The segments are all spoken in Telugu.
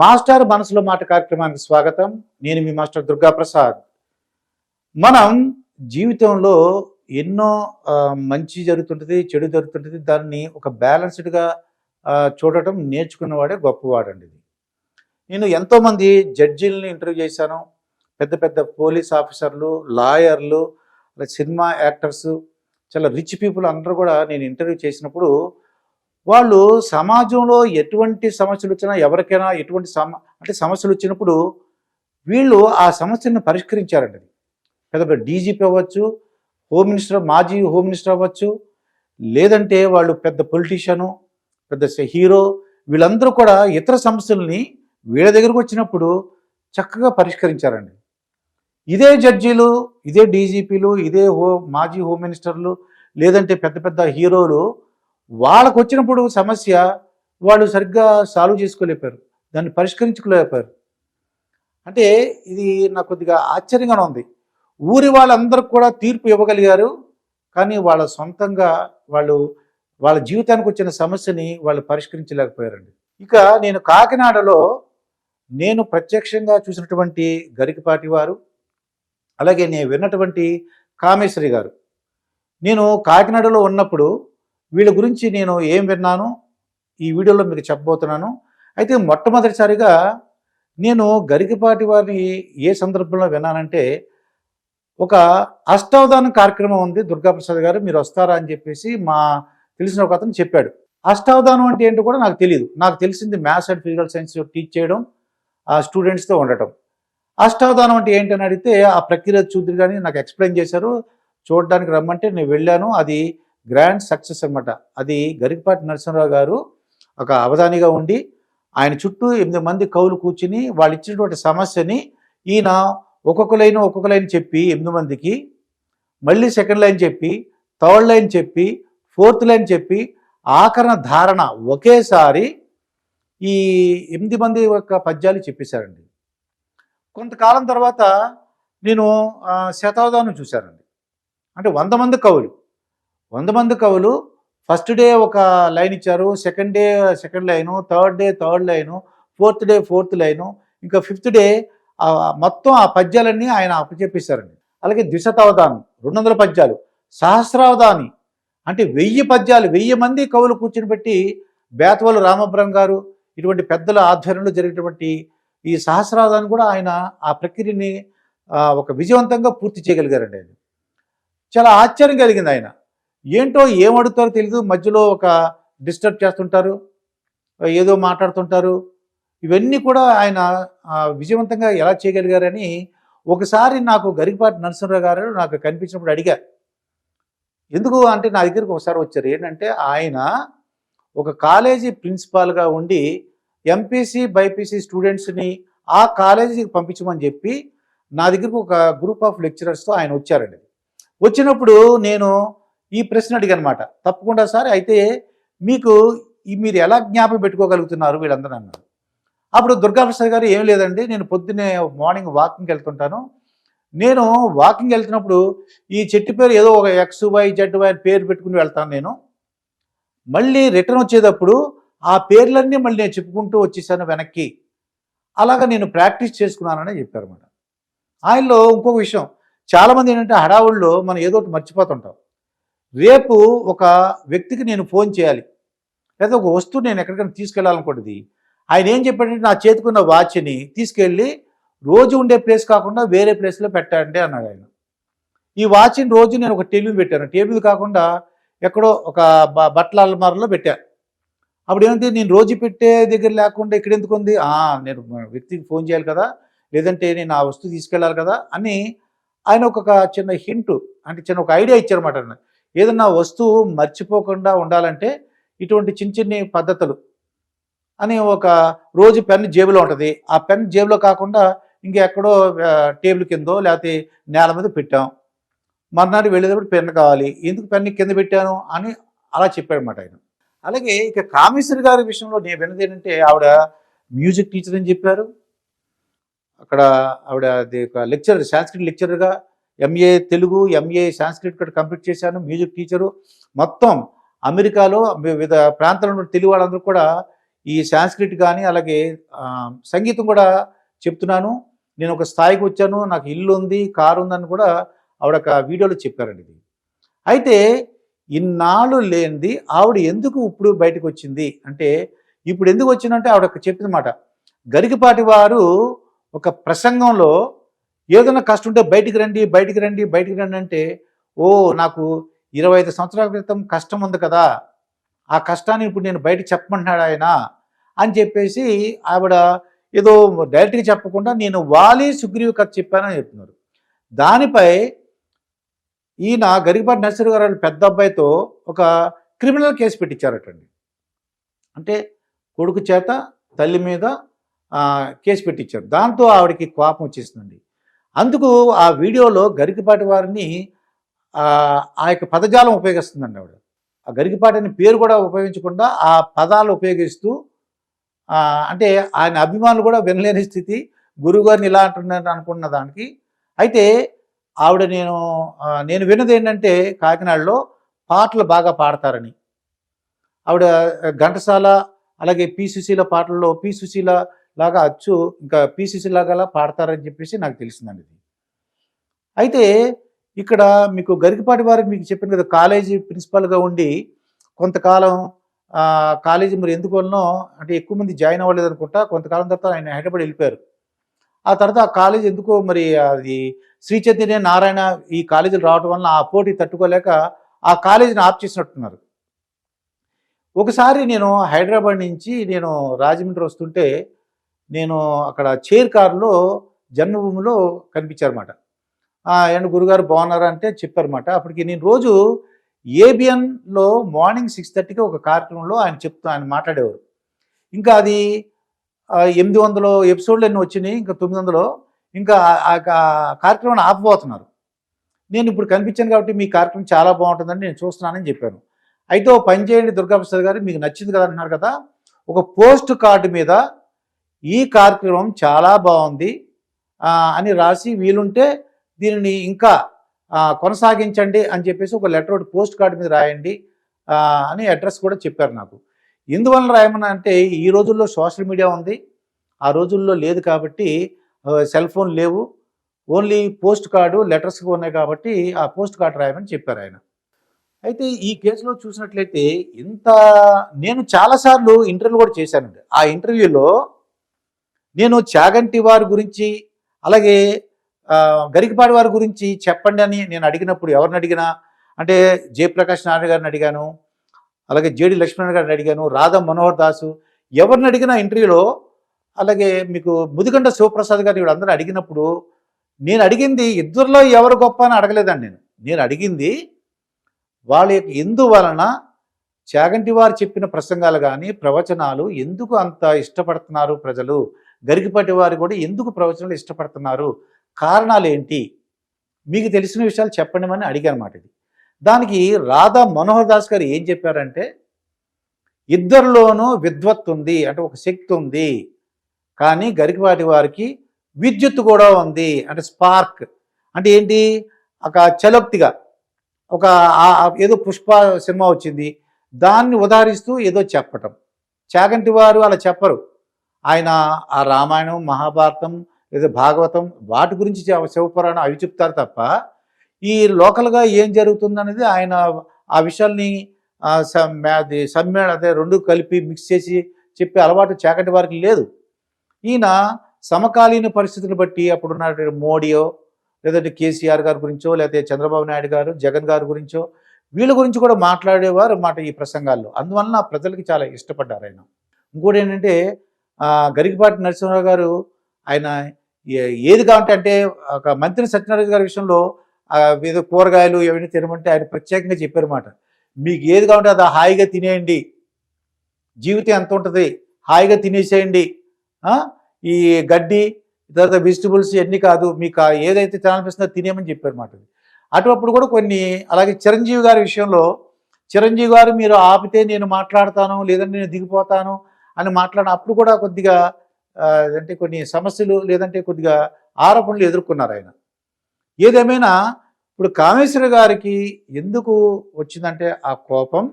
మాస్టర్ మనసులో మాట కార్యక్రమానికి స్వాగతం. నేను మీ మాస్టర్ దుర్గా ప్రసాద్ మనం జీవితంలో ఎన్నో మంచి జరుగుతుంటుంది చెడు జరుగుతుంటుంది దాన్ని ఒక బ్యాలెన్స్డ్గా చూడటం నేర్చుకున్నవాడే గొప్పవాడండి ఇది నేను ఎంతోమంది జడ్జీలని ఇంటర్వ్యూ చేశాను. పెద్ద పెద్ద పోలీస్ ఆఫీసర్లు లాయర్లు సినిమా యాక్టర్స్ చాలా రిచ్ పీపుల్ అందరూ కూడా నేను ఇంటర్వ్యూ చేసినప్పుడు వాళ్ళు సమాజంలో ఎటువంటి సమస్యలు వచ్చినా ఎవరికైనా ఎటువంటి సమ అంటే సమస్యలు వచ్చినప్పుడు వీళ్ళు ఆ సమస్యను పరిష్కరించారండి పెద్ద పెద్ద డీజీపీ అవ్వచ్చు హోమ్ మినిస్టర్ మాజీ హోమ్ మినిస్టర్ అవ్వచ్చు లేదంటే వాళ్ళు పెద్ద పొలిటీషియను పెద్ద హీరో వీళ్ళందరూ కూడా ఇతర సమస్యల్ని వీళ్ళ దగ్గరకు వచ్చినప్పుడు చక్కగా పరిష్కరించారండి. ఇదే జడ్జీలు ఇదే డీజీపీలు ఇదే హో మాజీ హోమ్ మినిస్టర్లు లేదంటే పెద్ద పెద్ద హీరోలు వాళ్ళకు వచ్చినప్పుడు సమస్య వాళ్ళు సరిగ్గా సాల్వ్ చేసుకోలేపారు. దాన్ని పరిష్కరించుకోలేపారు. అంటే ఇది నాకు కొద్దిగా ఆశ్చర్యంగానే ఉంది. ఊరి వాళ్ళందరూ కూడా తీర్పు ఇవ్వగలిగారు. కానీ వాళ్ళ సొంతంగా వాళ్ళు వాళ్ళ జీవితానికి వచ్చిన సమస్యని వాళ్ళు పరిష్కరించలేకపోయారండి. ఇక నేను కాకినాడలో నేను ప్రత్యక్షంగా చూసినటువంటి గరికపాటి వారు అలాగే నేను విన్నటువంటి కామేశ్వరి గారు. నేను కాకినాడలో ఉన్నప్పుడు వీళ్ళ గురించి నేను ఏం విన్నాను ఈ వీడియోలో మీకు చెప్పబోతున్నాను. అయితే మొట్టమొదటిసారిగా నేను గరికపాటి వారిని ఏ సందర్భంలో విన్నానంటే ఒక అష్టావధాన కార్యక్రమం ఉంది దుర్గాప్రసాద్ గారు మీరు వస్తారా అని చెప్పేసి మా తెలిసిన ఒక అతను చెప్పాడు. అష్టావధానం అంటే ఏంటో కూడా నాకు తెలియదు నాకు తెలిసింది maths and physical science teach చేయడం ఆ స్టూడెంట్స్తో ఉండటం. అష్టావధానం అంటే ఏంటని అడిగితే ఆ ప్రక్రియ చూద్దరు కానీ నాకు ఎక్స్ప్లెయిన్ చేశారు. చూడడానికి రమ్మంటే నేను వెళ్ళాను. అది గ్రాండ్ సక్సెస్ అన్నమాట. అది గరికపాటి నరసింహరావు గారు ఒక అవధానిగా ఉండి ఆయన చుట్టూ ఎనిమిది మంది కవులు కూర్చుని వాళ్ళు ఇచ్చినటువంటి సమస్యని ఈయన ఒక్కొక్క లైన్ ఒక్కొక్క లైన్ చెప్పి ఎనిమిది మందికి మళ్ళీ సెకండ్ లైన్ చెప్పి థర్డ్ లైన్ చెప్పి ఫోర్త్ లైన్ చెప్పి ఆకరణ ధారణ ఒకేసారి ఈ ఎనిమిది మంది యొక్క పద్యాలు చెప్పేశారండి. కొంతకాలం తర్వాత నేను శతావధానం చూశానండి. అంటే వంద మంది కవులు వంద మంది కవులు ఫస్ట్ డే ఒక లైన్ ఇచ్చారు second day second line third day third line fourth day fourth line ఇంకా ఫిఫ్త్ డే మొత్తం ఆ పద్యాలన్నీ ఆయన అప్పచెప్పిస్తారండి అలాగే ద్విశతావధానం రెండు వందల పద్యాలు సహస్రావధాని అంటే వెయ్యి పద్యాలు వెయ్యి మంది కవులు కూర్చుని పెట్టి బేతవలు రామపురం గారు ఇటువంటి పెద్దల ఆధ్వర్యంలో జరిగినటువంటి ఈ సహస్రావధాన్ని కూడా ఆయన ఆ ప్రక్రియని ఒక విజయవంతంగా పూర్తి చేయగలిగారండి ఆయన. చాలా ఆశ్చర్యం కలిగింది ఆయన. ఏంటో ఏమడుగుతారో తెలీదు. తెలియదు మధ్యలో ఒక డిస్టర్బ్ చేస్తుంటారు ఏదో మాట్లాడుతుంటారు. ఇవన్నీ కూడా ఆయన విజయవంతంగా ఎలా చేయగలిగారని ఒకసారి నాకు గరికపాటి నరసింహరావు గారు నాకు కనిపించినప్పుడు అడిగారు. ఎందుకు అంటే నా దగ్గరికి ఒకసారి వచ్చారు. ఏంటంటే ఆయన ఒక కాలేజీ ప్రిన్సిపాల్గా ఉండి ఎంపీసీ బైపీసీ స్టూడెంట్స్ని ఆ కాలేజీకి పంపించమని చెప్పి నా దగ్గరకు ఒక గ్రూప్ ఆఫ్ లెక్చరర్స్తో ఆయన వచ్చారండి. వచ్చినప్పుడు నేను ఈ ప్రశ్న అడిగనమాట. అనమాట తప్పకుండా సార్ అయితే మీకు మీరు ఎలా జ్ఞాపకం పెట్టుకోగలుగుతున్నారు? వీళ్ళందరూ అన్నారు. అప్పుడు దుర్గాప్రసాద్ గారు ఏం లేదండి నేను పొద్దున్నే మార్నింగ్ వాకింగ్కి వెళ్తుంటాను. నేను వాకింగ్ వెళ్తున్నప్పుడు ఈ చెట్టు పేరు ఏదో ఒక ఎక్స్ వై జెడ్ వై అని పేరు పెట్టుకుని వెళ్తాను నేను. మళ్ళీ రిటర్న్ వచ్చేటప్పుడు ఆ పేర్లన్నీ మళ్ళీ నేను చెప్పుకుంటూ వచ్చేసాను వెనక్కి. అలాగా నేను ప్రాక్టీస్ చేసుకున్నానని చెప్పారు అన్నమాట ఆయనలో ఇంకొక విషయం. చాలామంది ఏంటంటే హడావుల్లో మనం ఏదో ఒకటి మర్చిపోతుంటాం. రేపు ఒక వ్యక్తికి నేను ఫోన్ చేయాలి. లేదా ఒక వస్తువు నేను ఎక్కడికైనా తీసుకెళ్ళాలనుకోండి ఆయన ఏం చెప్పాడంటే నా చేతికున్న వాచ్ని తీసుకెళ్ళి రోజు ఉండే ప్లేస్ కాకుండా వేరే ప్లేస్లో పెట్టండి అన్నాడు ఆయన. ఈ వాచ్ని రోజు నేను ఒక టేబుల్ పెట్టాను. టేబుల్ కాకుండా ఎక్కడో ఒక బ- బట్టల అల్మారలో పెట్టాను అప్పుడు ఏమంటే నేను రోజు పెట్టే దగ్గర లేకుండా ఇక్కడ ఎందుకు ఉంది? నేను వ్యక్తికి ఫోన్ చేయాలి కదా. లేదంటే నేను ఆ వస్తువు తీసుకెళ్ళాలి కదా అని ఆయన ఒక చిన్న హింట్ అంటే చిన్న ఒక ఐడియా ఇచ్చారన్నమాట ఏదన్నా వస్తువు మర్చిపోకుండా ఉండాలంటే ఇటువంటి చిన్న చిన్ని పద్ధతులు అని ఒక రోజు పెన్ జేబులో ఉంటుంది. ఆ పెన్ జేబులో కాకుండా ఇంకెక్కడో టేబుల్ కిందో లేకపోతే నేల మీద పెట్టాం. మర్నాడు వెళ్ళేటప్పుడు పెన్ కావాలి. ఎందుకు పెన్ కింద పెట్టాను అని అలా చెప్పాడనమాట ఆయన. అలాగే ఇక కామేశ్వరి గారి విషయంలో నేను విన్నది ఏంటంటే ఆవిడ మ్యూజిక్ టీచర్ అని చెప్పారు. అక్కడ ఆవిడ అది ఒక లెక్చరర్ సాంస్క్రిట్ లెక్చరర్గా ఎంఏ తెలుగు ఎంఏ సాంస్క్రిట్ కూడా కంప్లీట్ చేశాను మ్యూజిక్ టీచరు మొత్తం అమెరికాలో వివిధ ప్రాంతాల నుండి తెలుగు వాళ్ళందరూ కూడా ఈ సాంస్క్రిట్ కానీ అలాగే సంగీతం కూడా చెప్తున్నాను. నేను ఒక స్థాయికి వచ్చాను నాకు ఇల్లు ఉంది కారు ఉందని కూడా ఆవిడ ఒక వీడియోలో చెప్పారండి ఇది. అయితే ఇన్నాళ్ళు లేనిది ఆవిడ ఎందుకు ఇప్పుడు బయటకు వచ్చింది? అంటే ఇప్పుడు ఎందుకు వచ్చిందంటే ఆవిడ ఒక చెప్పిన మాట. గరికపాటి వారు ఒక ప్రసంగంలో ఏదైనా కష్టం ఉంటే బయటికి రండి బయటికి రండి బయటికి రండి అంటే ఓ నాకు ఇరవై ఐదు సంవత్సరాల క్రితం కష్టం ఉంది కదా ఆ కష్టాన్ని ఇప్పుడు నేను బయటికి చెప్పమంటున్నాడు ఆయన అని చెప్పేసి ఆవిడ ఏదో డైరెక్ట్గా చెప్పకుండా నేను వాలి సుగ్రీవు కథ చెప్పానని చెప్తున్నారు. దానిపై ఈయన గరికపాటి నర్సరి గారు పెద్ద అబ్బాయితో ఒక క్రిమినల్ కేసు పెట్టించారటండి. అంటే కొడుకు చేత తల్లి మీద కేసు పెట్టించారు. దాంతో ఆవిడకి కోపం వచ్చేసిందండి. అందుకు ఆ వీడియోలో గరికపాటి వారిని ఆ యొక్క పదజాలం ఉపయోగిస్తుందండి ఆవిడ. ఆ గరికపాటి అనే పేరు కూడా ఉపయోగించకుండా ఆ పదాలు ఉపయోగిస్తూ అంటే ఆయన అభిమానులు కూడా వినలేని స్థితి గురువుగారిని ఇలా అంటున్నారు అనుకున్న దానికి. అయితే ఆవిడ నేను నేను విన్నది ఏంటంటే కాకినాడలో పాటలు బాగా పాడతారని. ఆవిడ ఘంటసాల అలాగే పి సుశీల పాటల్లో పి సుశీల లాగా అచ్చు ఇంకా పీసీసీ లాగా పాడతారని చెప్పేసి నాకు తెలిసిందండి ఇది. అయితే ఇక్కడ మీకు గరికపాటి వారికి మీకు చెప్పిన కదా కాలేజీ ప్రిన్సిపాల్గా ఉండి కొంతకాలం కాలేజీ మరి ఎందుకు వలనో అంటే ఎక్కువ మంది జాయిన్ అవ్వలేదు అనుకుంటా కొంతకాలం తర్వాత ఆయన హైదరాబాద్ వెళ్ళిపోయారు. ఆ తర్వాత ఆ కాలేజ్ ఎందుకో మరి అది శ్రీ చైతన్య నారాయణ ఈ కాలేజీలు రావడం వలన ఆ పోటీ తట్టుకోలేక ఆ కాలేజీని ఆఫ్ చేసినట్టున్నారు. ఒకసారి నేను హైదరాబాద్ నుంచి నేను రాజమండ్రి వస్తుంటే నేను అక్కడ చైర్ కారులో జన్మభూమిలో కనిపించారన్నమాట. అండ్ గురుగారు బాగున్నారా? అంటే చెప్పారన్నమాట. అప్పటికి నేను రోజు ఏబిఎన్లో మార్నింగ్ సిక్స్ థర్టీకి ఒక కార్యక్రమంలో ఆయన చెప్తూ ఆయన మాట్లాడేవారు. ఇంకా అది ఎనిమిది వందలు ఎపిసోడ్లు ఎన్ని వచ్చినాయి ఇంకా తొమ్మిది వందలు. ఇంకా ఆ- కార్యక్రమాన్ని ఆపబోతున్నారు. నేను ఇప్పుడు కనిపించాను కాబట్టి మీ కార్యక్రమం చాలా బాగుంటుందని నేను చూస్తున్నానని చెప్పాను. అయితే ఓ పని చేయండి దుర్గాప్రసాద్ గారు మీకు నచ్చింది కదా అంటున్నారు కదా. ఒక పోస్ట్ కార్డు మీద ఈ కార్యక్రమం చాలా బాగుంది. అని రాసి వీలుంటే దీనిని ఇంకా కొనసాగించండి అని చెప్పేసి ఒక లెటర్ ఒకటి పోస్ట్ కార్డు మీద రాయండి. అని అడ్రస్ కూడా చెప్పారు నాకు. ఎందువల్ల రాయమన్నా అంటే ఈ రోజుల్లో సోషల్ మీడియా ఉంది. ఆ రోజుల్లో లేదు కాబట్టి సెల్ ఫోన్ లేవు. ఓన్లీ పోస్ట్ కార్డు లెటర్స్ ఉన్నాయి కాబట్టి ఆ పోస్ట్ కార్డు రాయమని చెప్పారు ఆయన. అయితే ఈ కేసులో చూసినట్లయితే ఇంత నేను చాలాసార్లు ఇంటర్వ్యూ కూడా చేశానండి. ఆ ఇంటర్వ్యూలో నేను చాగంటి వారి గురించి అలాగే ఆ, గరికపాటి వారి గురించి చెప్పండి అని నేను అడిగినప్పుడు ఎవరిని అడిగినా అంటే జయప్రకాష్ నారాయణ గారిని అడిగాను అలాగే జేడి లక్ష్మణ్ గారిని అడిగాను రాధా మనోహర్ దాసు ఎవరిని అడిగినా ఇంటర్వ్యూలో అలాగే మీకు ముదిగండ శివప్రసాద్ గారు వీళ్ళందరూ అడిగినప్పుడు నేను అడిగింది ఇద్దరిలో ఎవరు గొప్ప అని అడగలేదండి నేను. నేను అడిగింది వాళ్ళ యొక్క ఎందువలన చాగంటి వారు చెప్పిన ప్రసంగాలు కానీ ప్రవచనాలు ఎందుకు అంత ఇష్టపడుతున్నారు ప్రజలు? గరికపాటి వారు కూడా ఎందుకు ప్రవచనాలు ఇష్టపడుతున్నారు? కారణాలు ఏంటి? మీకు తెలిసిన విషయాలు చెప్పండి అని అడిగారన్నమాట ఇది. దానికి రాధా మనోహర్ దాస్ గారు ఏం చెప్పారంటే ఇద్దరిలోనూ విద్వత్ ఉంది అంటే ఒక శక్తి ఉంది కానీ గరికపాటి వారికి విద్యుత్ కూడా ఉంది అంటే స్పార్క్. అంటే ఏంటి? ఒక చలోక్తిగా ఒక ఏదో పుష్ప సినిమా వచ్చింది దాన్ని ఉదాహరిస్తూ ఏదో చెప్పటం. చాగంటి వారు అలా చెప్పరు. ఆయన ఆ రామాయణం మహాభారతం లేదా భాగవతం వాటి గురించి శివపురాణం అవి చెప్తారు తప్ప ఈ లోకల్గా ఏం జరుగుతుందనేది ఆయన ఆ విషయాల్ని అది సమ్మేళ అదే రెండు కలిపి మిక్స్ చేసి చెప్పే అలవాటు చాకటి వారికి లేదు. ఈయన సమకాలీన పరిస్థితులు బట్టి అప్పుడున్న మోడీయో లేదంటే కేసీఆర్ గారి గురించో లేకపోతే చంద్రబాబు నాయుడు గారు జగన్ గారి గురించో వీళ్ళ గురించి కూడా మాట్లాడేవారు మాట ఈ ప్రసంగాల్లో. అందువలన ప్రజలకి చాలా ఇష్టపడ్డారు ఆయన. ఇంకోటి ఏంటంటే గరికపాటి నరసింహరావు గారు ఆయన ఏది కావాలంటే అంటే ఒక మంత్రి సత్యనారాయణ గారి విషయంలో ఏదో కూరగాయలు ఏమైనా తినమంటే ఆయన ప్రత్యేకంగా చెప్పారు మాట మీకు ఏది కావాలంటే అది హాయిగా తినేయండి. జీవితం ఎంత ఉంటుంది? హాయిగా తినేసేయండి. ఈ గడ్డి తర్వాత వెజిటబుల్స్ ఇవన్నీ కాదు. మీకు ఏదైతే తినాలనిపిస్తుందో తినేయమని చెప్పారు మాట అటువప్పుడు కూడా కొన్ని అలాగే చిరంజీవి గారి విషయంలో చిరంజీవి గారు మీరు ఆపితే నేను మాట్లాడతాను లేదంటే నేను దిగిపోతాను అని మాట్లాడిన అప్పుడు కూడా కొద్దిగా అంటే కొన్ని సమస్యలు లేదంటే కొద్దిగా ఆరోపణలు ఎదుర్కొన్నారు ఆయన. ఏదేమైనా ఇప్పుడు కామేశ్వర గారికి ఎందుకు వచ్చిందంటే ఆ కోపం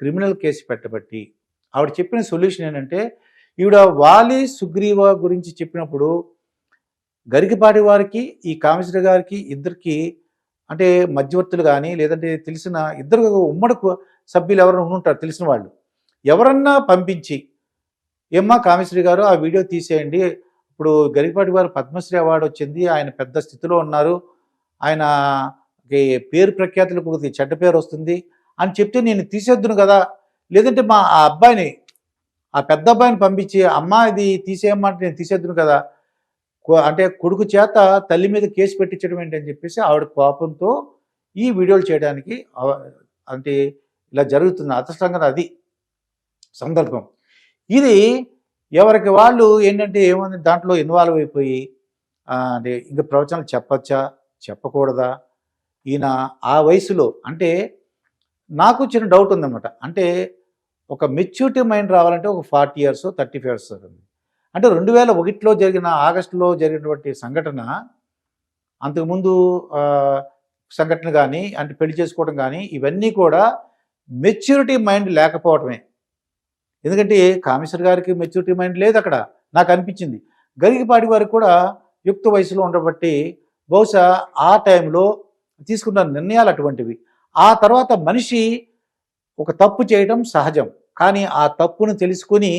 క్రిమినల్ కేసు పెట్టబట్టి. ఆవిడ చెప్పిన సొల్యూషన్ ఏంటంటే ఈవిడ వాలి సుగ్రీవ గురించి చెప్పినప్పుడు గరికిపాటి వారికి ఈ కామేశ్వర గారికి ఇద్దరికి అంటే మధ్యవర్తులు కానీ లేదంటే తెలిసిన ఇద్దరు ఉమ్మడి సభ్యులు ఎవరైనా ఉంటారు తెలిసిన వాళ్ళు. ఎవరన్నా పంపించి ఏమ్మా కామేశ్వరి గారు ఆ వీడియో తీసేయండి. ఇప్పుడు గరికపాటి గారు పద్మశ్రీ అవార్డు వచ్చింది. ఆయన పెద్ద స్థితిలో ఉన్నారు. ఆయన పేరు ప్రఖ్యాతులకు చెడ్డ పేరు వస్తుంది అని చెప్తే నేను తీసేద్దును కదా. లేదంటే మా ఆ అబ్బాయిని ఆ పెద్ద అబ్బాయిని పంపించి అమ్మ ఇది తీసేయమంటే నేను తీసేద్దును కదా. అంటే కొడుకు చేత తల్లి మీద కేసు పెట్టించడం ఏంటని చెప్పేసి ఆవిడ కోపంతో ఈ వీడియోలు చేయడానికి అంటే ఇలా జరుగుతుంది. అదృష్టంగా అది సందర్భం. ఇది ఎవరికి వాళ్ళు ఏంటంటే ఏముంది? దాంట్లో ఇన్వాల్వ్ అయిపోయి అంటే ఇంకా ప్రవచనాలు చెప్పచ్చా? చెప్పకూడదా? ఈయన ఆ వయసులో అంటే నాకు చిన్న డౌట్ ఉందన్నమాట. అంటే ఒక మెచ్యూరిటీ మైండ్ రావాలంటే ఒక forty years thirty five years ఉంది. అంటే రెండు వేల ఒకటిలో జరిగిన ఆగస్టులో జరిగినటువంటి సంఘటన అంతకుముందు సంఘటన కానీ అంటే పెళ్ళి చేసుకోవడం కానీ ఇవన్నీ కూడా మెచ్యూరిటీ మైండ్ లేకపోవటమే. ఎందుకంటే కామేశ్వర్ గారికి మెచ్యూరిటీ మైండ్ లేదు అక్కడ నాకు అనిపించింది. గరిగిపాటి వారికి కూడా యుక్త వయసులో ఉండబట్టి బహుశా ఆ టైంలో తీసుకున్న నిర్ణయాలు అటువంటివి. ఆ తర్వాత మనిషి ఒక తప్పు చేయడం సహజం. కానీ ఆ తప్పును తెలుసుకుని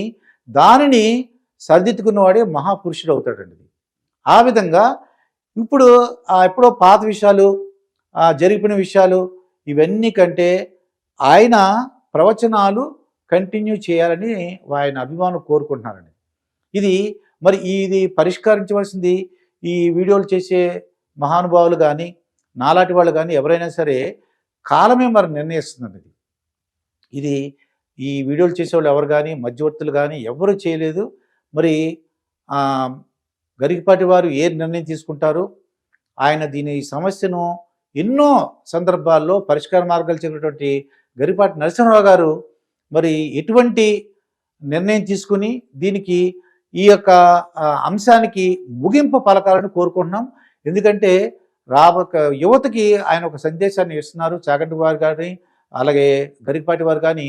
దానిని సరిదిద్దుకున్నవాడే మహాపురుషుడు అవుతాడండి. ఆ విధంగా ఇప్పుడు ఎప్పుడో పాత విషయాలు ఆ జరిగిపోయిన విషయాలు ఇవన్నీ కంటే ఆయన ప్రవచనాలు కంటిన్యూ చేయాలని ఆయన అభిమానులు కోరుకుంటున్నారండి. ఇది మరి ఇది పరిష్కరించవలసింది ఈ వీడియోలు చేసే మహానుభావులు కానీ నాలాంటి వాళ్ళు కానీ ఎవరైనా సరే కాలమే మరి నిర్ణయిస్తుందండి ఇది. ఇది ఈ వీడియోలు చేసేవాళ్ళు ఎవరు కానీ మధ్యవర్తులు కానీ ఎవరు చేయలేదు. మరి గరికపాటి వారు ఏ నిర్ణయం తీసుకుంటారు? ఆయన దీని ఈ సమస్యను ఎన్నో సందర్భాల్లో పరిష్కార మార్గాలు చెప్పినటువంటి గరిపాటి నరసింహరావు గారు మరి ఎటువంటి నిర్ణయం తీసుకుని దీనికి ఈ యొక్క అంశానికి ముగింపు పలకాలని కోరుకుంటున్నాం. ఎందుకంటే రాబోక యువతకి ఆయన ఒక సందేశాన్ని ఇస్తున్నారు. చాగంటి వారు కానీ అలాగే గరికపాటి వారు కానీ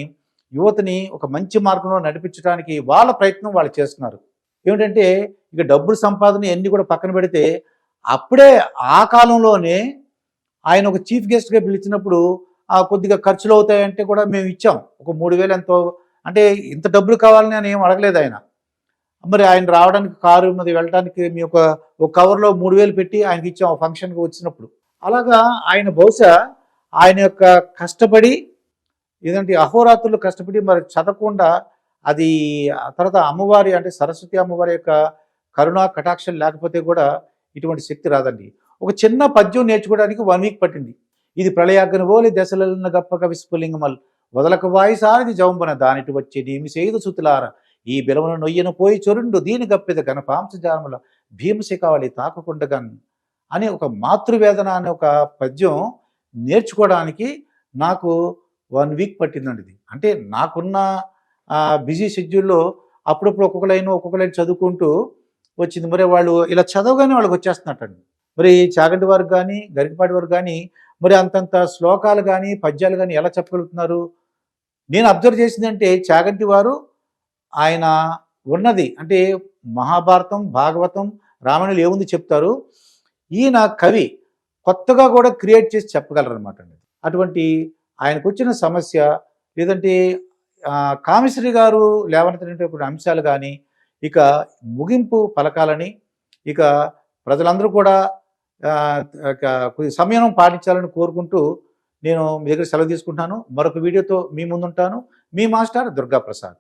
యువతని ఒక మంచి మార్గంలో నడిపించడానికి వాళ్ళ ప్రయత్నం వాళ్ళు చేస్తున్నారు. ఏమిటంటే ఇక డబ్బులు సంపాదన అన్నీ కూడా పక్కన పెడితే అప్పుడే ఆ కాలంలోనే ఆయన ఒక చీఫ్ గెస్ట్గా పిలిచినప్పుడు కొద్దిగా ఖర్చులు అవుతాయంటే కూడా మేము ఇచ్చాం. ఒక మూడు వేలు ఎంతో. అంటే ఇంత డబ్బులు కావాలని అని ఏం అడగలేదు ఆయన. మరి ఆయన రావడానికి కారు మీద వెళ్ళడానికి మీ ఒక ఒక కవర్లో మూడు వేలు పెట్టి ఆయనకి ఇచ్చాం ఆ ఫంక్షన్కి వచ్చినప్పుడు. అలాగా ఆయన బహుశా ఆయన యొక్క కష్టపడి ఏదంటే అహోరాత్రులు కష్టపడి మరి చదవకుండా అది ఆ తర్వాత అమ్మవారి అంటే సరస్వతి అమ్మవారి యొక్క కరుణ కటాక్షం లేకపోతే కూడా ఇటువంటి శక్తి రాదండి. ఒక చిన్న పద్యం నేర్చుకోవడానికి వన్ వీక్ పట్టింది. ఇది ప్రళయాగ్ని ఓలి దశలన్న గప్పక విస్ఫులింగమల్ వదలకు వాయిసారిది జవంబన దానిటి వచ్చి నీమి సేదు సుతులార. ఈ బిలవను నొయ్యను పోయి చొరుండు దీని గప్పెద గణపాంశజానముల భీమశికావళి తాకకుండగన్ అని ఒక మాతృవేదన అనే ఒక పద్యం నేర్చుకోవడానికి నాకు వన్ వీక్ పట్టిందండి ఇది. అంటే నాకున్న బిజీ షెడ్యూల్లో అప్పుడప్పుడు ఒక్కొక్క లైన్ ఒక్కొక్క లైన్ చదువుకుంటూ వచ్చింది. మరి వాళ్ళు ఇలా చదవగానే వాళ్ళకి వచ్చేస్తున్నట్టండి మరి చాగంటి వారు కానీ గరికపాటి వారికి కానీ మరి అంతంత శ్లోకాలు కానీ పద్యాలు కానీ ఎలా చెప్పగలుగుతున్నారు? నేను అబ్జర్వ్ చేసిందంటే చాగంటి వారు ఆయన ఉన్నది అంటే మహాభారతం భాగవతం రామాయణులు ఏముంది చెప్తారు? ఈయన కవి కొత్తగా కూడా క్రియేట్ చేసి చెప్పగలరు అనమాట అటువంటి ఆయనకు వచ్చిన సమస్య లేదంటే కామిశ్రీ గారు లేవనెత్తినటువంటి అంశాలు కానీ ఇక ముగింపు పలకాలని ఇక ప్రజలందరూ కూడా సమయం పాటించాలని కోరుకుంటూ నేను మీ దగ్గర సెలవు తీసుకుంటాను మరొక వీడియోతో మీ ముందుంటాను. మీ మాస్టర్ దుర్గా ప్రసాద్